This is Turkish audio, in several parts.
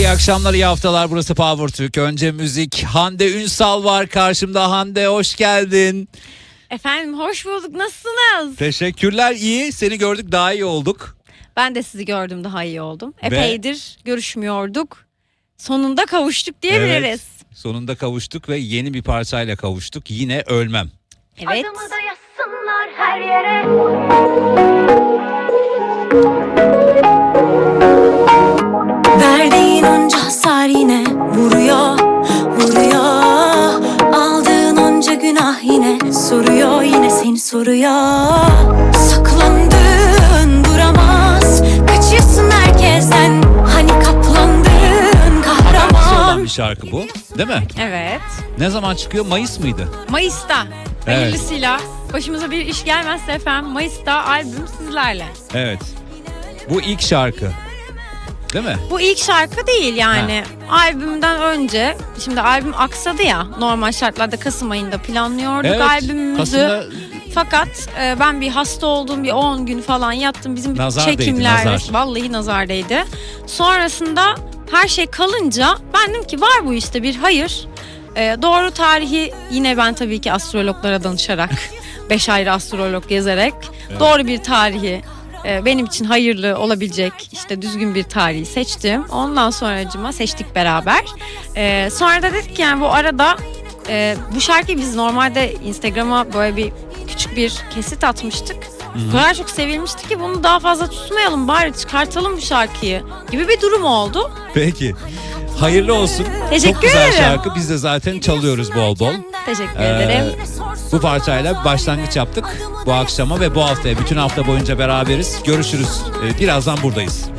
iyi akşamlar, iyi haftalar. Burası Power Türk. Önce müzik. Hande Ünsal var karşımda. Hande hoş geldin. Efendim hoş bulduk. Nasılsınız? Teşekkürler. iyi. Seni gördük daha iyi olduk. Ben de sizi gördüm daha iyi oldum. Ve- Epeydir görüşmüyorduk. Sonunda kavuştuk diyebiliriz. Evet. Sonunda kavuştuk ve yeni bir parçayla kavuştuk. Yine ölmem. Evet. Adımı da yazsınlar her yere. Vuruyor, vuruyor Aldığın onca günah yine soruyor, yine seni soruyor Saklandın duramaz, kaçıyorsun herkesten Hani kaplandın kahraman bir şarkı bu. Değil mi? Evet. Ne zaman çıkıyor? Mayıs mıydı? Mayıs'ta Evet. hayırlısıyla başımıza bir iş gelmezse efendim Mayıs'ta albüm sizlerle. Evet. Bu ilk şarkı. Değil mi? Bu ilk şarkı değil yani. Albümden önce şimdi albüm aksadı ya. Normal şartlarda Kasım ayında planlıyorduk albümümüzü. Kasım'da Fakat e, ben bir hasta oldum bir 10 gün falan yattım. Bizim Nazar değdi, çekimler nazar. vallahi nazar değdi. Sonrasında her şey kalınca ben dedim ki var bu işte bir hayır. E, doğru tarihi yine ben tabii ki astrologlara danışarak 5 ayrı astrolog gezerek doğru bir tarihi benim için hayırlı olabilecek işte düzgün bir tarihi seçtim. Ondan sonracıma seçtik beraber. E, sonra da dedik ki yani bu arada e, bu şarkıyı biz normalde Instagram'a böyle bir küçük bir kesit atmıştık. O kadar çok sevilmişti ki bunu daha fazla tutmayalım bari çıkartalım bu şarkıyı gibi bir durum oldu. Peki. Hayırlı olsun. Teşekkür Çok güzel ederim. şarkı. Biz de zaten çalıyoruz bol bol. Teşekkür Ee, ederim. Bu parçayla başlangıç yaptık bu akşama ve bu haftaya bütün hafta boyunca beraberiz. Görüşürüz. Ee, Birazdan buradayız.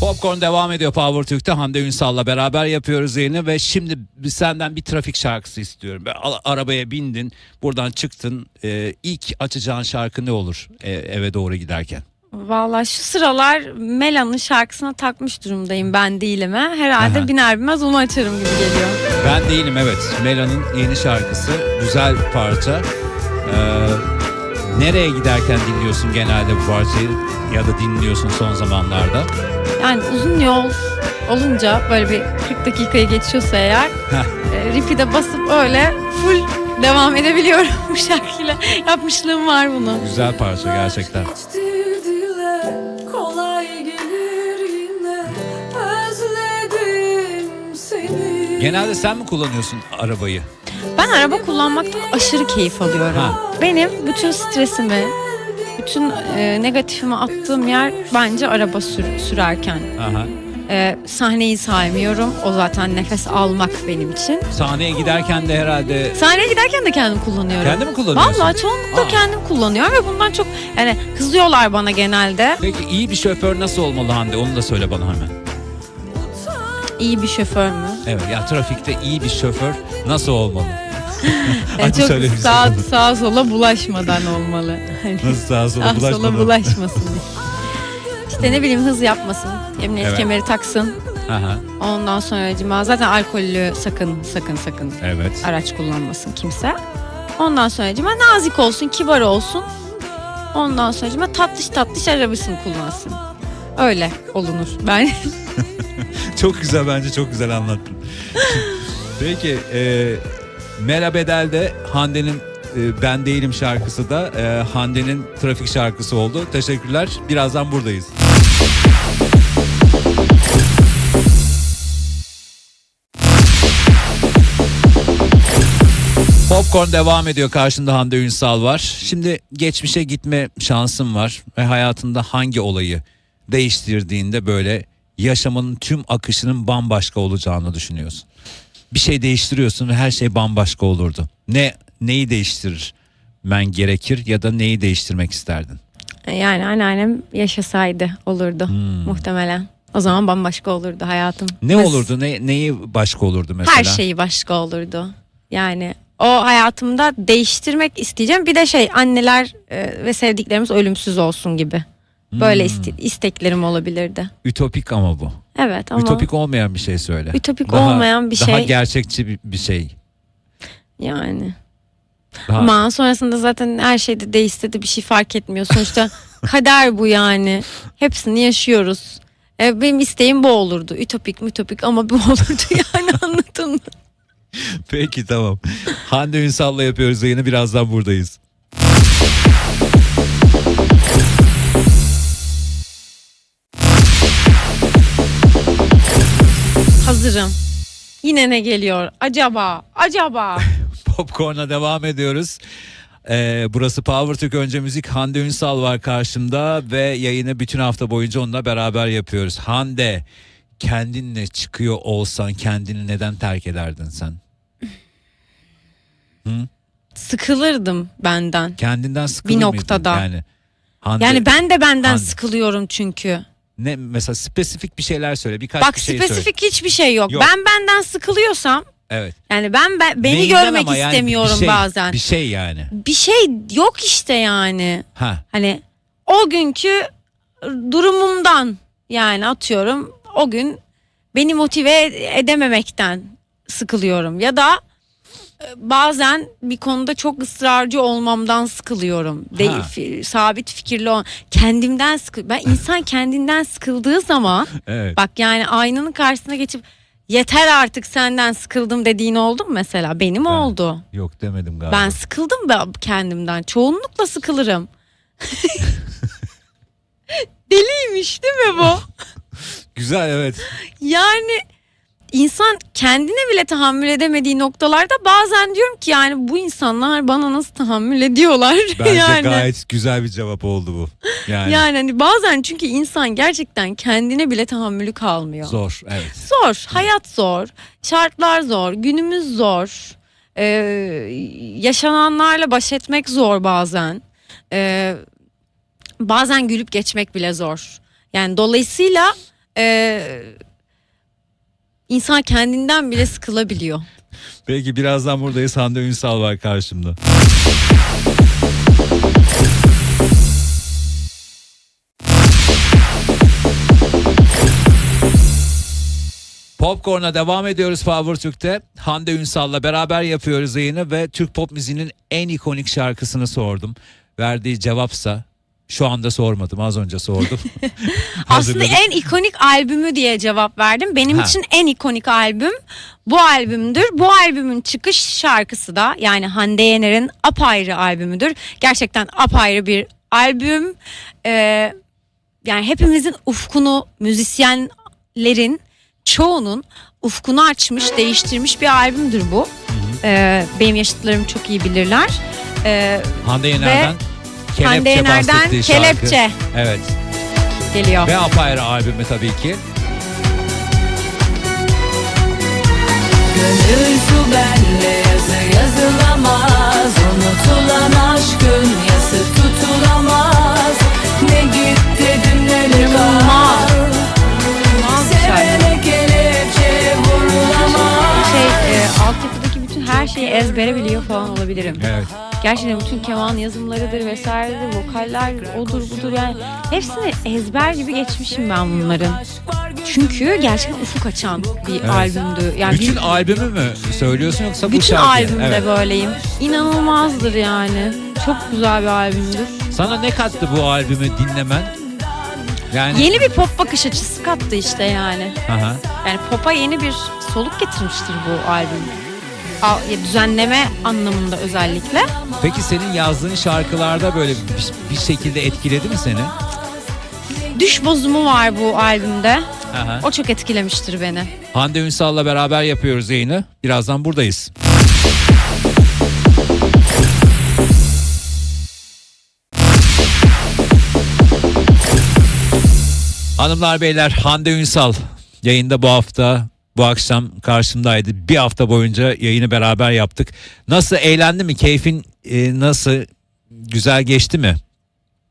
Popcorn devam ediyor Power Türk'te. Hande Ünsal'la beraber yapıyoruz yayını ve şimdi senden bir trafik şarkısı istiyorum. Arabaya bindin, buradan çıktın. Ee, ilk açacağın şarkı ne olur e, eve doğru giderken? Vallahi şu sıralar Mela'nın şarkısına takmış durumdayım ben değilime. Herhalde Aha. biner binmez onu açarım gibi geliyor. Ben değilim evet. Mela'nın yeni şarkısı. Güzel parça. Ee, nereye giderken dinliyorsun genelde bu parçayı ya da dinliyorsun son zamanlarda? Yani uzun yol olunca böyle bir 40 dakikayı geçiyorsa eğer e, repeat'e basıp öyle full devam edebiliyorum bu şarkıyla. Yapmışlığım var bunu. Güzel parça gerçekten. Genelde sen mi kullanıyorsun arabayı? Ben araba kullanmaktan aşırı keyif alıyorum. Ha. Benim bütün stresimi, bütün e, negatifimi attığım yer bence araba sür- sürerken. Aha. E, sahneyi saymıyorum. O zaten nefes almak benim için. Sahneye giderken de herhalde Sahneye giderken de kendim kullanıyorum. kendi mi kullanıyorsun? Vallahi çoğunlukla Aa. kendim kullanıyorum ve bundan çok yani kızıyorlar bana genelde. Peki iyi bir şoför nasıl olmalı Hande? Onu da söyle bana hemen. İyi bir şoför mü? Evet ya trafikte iyi bir şoför nasıl olmalı? Yani Hadi söyle çok bize sağ, sağa sola bulaşmadan olmalı. Nasıl sağa sola ah sola bulaşmadan? bulaşmasın. işte ne bileyim hız yapmasın. Emniyet Evet. kemeri taksın. Aha, Ondan sonra zaten alkollü sakın sakın sakın evet. araç kullanmasın kimse. Ondan sonra nazik olsun, kibar olsun. Ondan sonra tatlış tatlış arabasını kullansın. Öyle olunur. Ben Çok güzel bence çok güzel anlattın. Peki e, Mera Bedel'de Hande'nin e, Ben Değilim şarkısı da e, Hande'nin trafik şarkısı oldu. Teşekkürler. Birazdan buradayız. Popcorn devam ediyor. Karşında Hande Ünsal var. Şimdi geçmişe gitme şansın var ve hayatında hangi olayı değiştirdiğinde böyle yaşamının tüm akışının bambaşka olacağını düşünüyorsun. Bir şey değiştiriyorsun ve her şey bambaşka olurdu. Ne neyi değiştirir? Men gerekir ya da neyi değiştirmek isterdin? yani anneannem yaşasaydı olurdu muhtemelen. O zaman bambaşka olurdu hayatım. Hmm. Ne Mes- olurdu? Ne neyi başka olurdu mesela? Her şeyi başka olurdu. Yani o hayatımda değiştirmek isteyeceğim. Bir de şey anneler e, ve sevdiklerimiz ölümsüz olsun gibi. Böyle Hmm. iste- isteklerim olabilirdi. Ütopik ama bu. Evet ama Ütopik olmayan bir şey söyle. Ütopik Daha- olmayan bir Daha şey. gerçekçi bir, bir şey. yani Daha- Ama sonrasında zaten her şeyde değişse de bir şey fark etmiyor. Sonuçta kader bu yani. Hepsini yaşıyoruz. E, benim isteğim bu olurdu. Ütopik mütopik ama bu olurdu yani anladın mı? Peki tamam. Hande Ünsal'la yapıyoruz yayını birazdan buradayız. Hazırım. Yine ne geliyor? Acaba? Acaba? Popcorn'a devam ediyoruz. Ee, burası Power Türk Önce Müzik. Hande Ünsal var karşımda ve yayını bütün hafta boyunca onunla beraber yapıyoruz. Hande kendinle çıkıyor olsan kendini neden terk ederdin sen? Sıkılırdım benden. Kendinden sıkılır Bir mıydın? noktada. Yani, Hande, Yani ben de benden Hande. sıkılıyorum çünkü. Ne mesela spesifik bir şeyler söyle. Birkaç Bak bir şey söyle. spesifik hiçbir şey yok. Yok. Ben benden sıkılıyorsam Evet. yani ben, ben beni Neyinden görmek ama yani istemiyorum bir şey, bazen. Bir şey yani. bir şey yok işte yani. Ha. Hani o günkü durumumdan yani atıyorum o gün beni motive edememekten sıkılıyorum ya da bazen bir konuda çok ısrarcı olmamdan sıkılıyorum. De, fi- sabit fikirli ol kendimden sıkıl. Ben insan kendinden sıkıldığı zaman Evet. bak yani aynanın karşısına geçip yeter artık senden sıkıldım dediğin oldu mu mesela? Benim Ben- oldu. Yok demedim galiba. Ben sıkıldım ben kendimden. Çoğunlukla sıkılırım. Deliymiş değil mi bu? Güzel evet. Yani insan kendine bile tahammül edemediği noktalarda bazen diyorum ki yani bu insanlar bana nasıl tahammül ediyorlar? Bence yani. gayet güzel bir cevap oldu bu. Yani, Yani hani bazen çünkü insan gerçekten kendine bile tahammülü kalmıyor. zor evet. Zor, hayat zor, şartlar zor, günümüz zor. Ee, yaşananlarla baş etmek zor bazen. Ee, bazen gülüp geçmek bile zor. Yani dolayısıyla e, insan kendinden bile sıkılabiliyor. Peki birazdan buradayız. Hande Ünsal var karşımda. Popcorn'a devam ediyoruz Power Türk'te. Hande Ünsal'la beraber yapıyoruz yayını ve Türk pop müziğinin en ikonik şarkısını sordum. Verdiği cevapsa şu anda sormadım az önce sordum. Aslında en ikonik albümü diye cevap verdim. Benim Ha. için en ikonik albüm bu albümdür. Bu albümün çıkış şarkısı da yani Hande Yener'in apayrı albümüdür. Gerçekten apayrı bir albüm. Ee, yani hepimizin ufkunu müzisyenlerin çoğunun ufkunu açmış, değiştirmiş bir albümdür bu. Ee, benim yaşıtlarım çok iyi bilirler. Ee, Hande Yener'den Kelepçe Hande Yener'den bahsettiği şarkı. Kelepçe Evet. geliyor. Ve apayrı albümü tabii ki. Gönül su bende yazı yazılamaz Unutulan aşkın ezbere biliyor falan olabilirim. Evet. Gerçekten bütün keman yazımlarıdır vesairedir, vokaller odur budur yani hepsini ezber gibi geçmişim ben bunların. Çünkü gerçekten ufuk açan bir albümdü. Yani Bütün bir- albümü mü söylüyorsun yoksa bu bütün şarkı? albümde Evet. böyleyim. İnanılmazdır yani. Çok güzel bir albümdür. Sana ne kattı bu albümü dinlemen? Yani Yeni bir pop bakış açısı kattı işte yani. Aha. Yani pop'a yeni bir soluk getirmiştir bu albüm. Düzenleme anlamında özellikle. Peki senin yazdığın şarkılarda böyle bir, bir şekilde etkiledi mi seni? Düş bozumu var bu albümde. Aha. O çok etkilemiştir beni. Hande Ünsal'la beraber yapıyoruz yayını. Birazdan buradayız. Hanımlar beyler Hande Ünsal yayında bu hafta bu akşam karşımdaydı. Bir hafta boyunca yayını beraber yaptık. Nasıl eğlendi mi? Keyfin e, nasıl? Güzel geçti mi?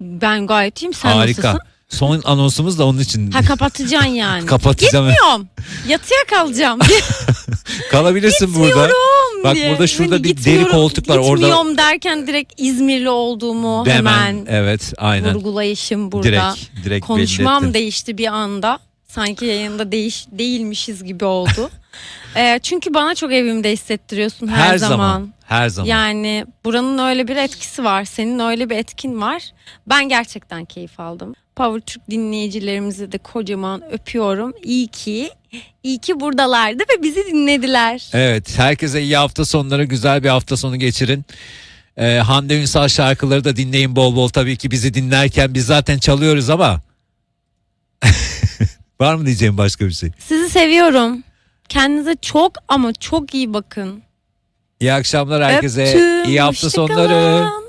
Ben gayet iyiyim. Sen Harika. nasılsın? Son anonsumuz da onun için. Ha kapatacaksın yani. Kapatacağım. Gitmiyorum. Yatıya kalacağım. Kalabilirsin burada. Bak diye. burada şurada Hani bir deri koltuk var. Orada Gitmiyorum derken direkt İzmirli olduğumu Hemen, hemen evet aynen. vurgulayışım burada. Direkt direkt Konuşmam ettin. değişti bir anda. Sanki yayında değiş değilmişiz gibi oldu. Ee, çünkü bana çok evimde hissettiriyorsun her, Her zaman. zaman. Her zaman. Yani buranın öyle bir etkisi var. Senin öyle bir etkin var. Ben gerçekten keyif aldım. Power Türk dinleyicilerimizi de kocaman öpüyorum. İyi ki, iyi ki buradalardı ve bizi dinlediler. Evet herkese iyi hafta sonları güzel bir hafta sonu geçirin. Ee, Hande Ünsal şarkıları da dinleyin bol bol tabii ki bizi dinlerken biz zaten çalıyoruz ama. Var mı diyeceğim başka bir şey? Sizi seviyorum. Kendinize çok ama çok iyi bakın. İyi akşamlar herkese. Öptüm. iyi hafta Hoşça sonları. kalın.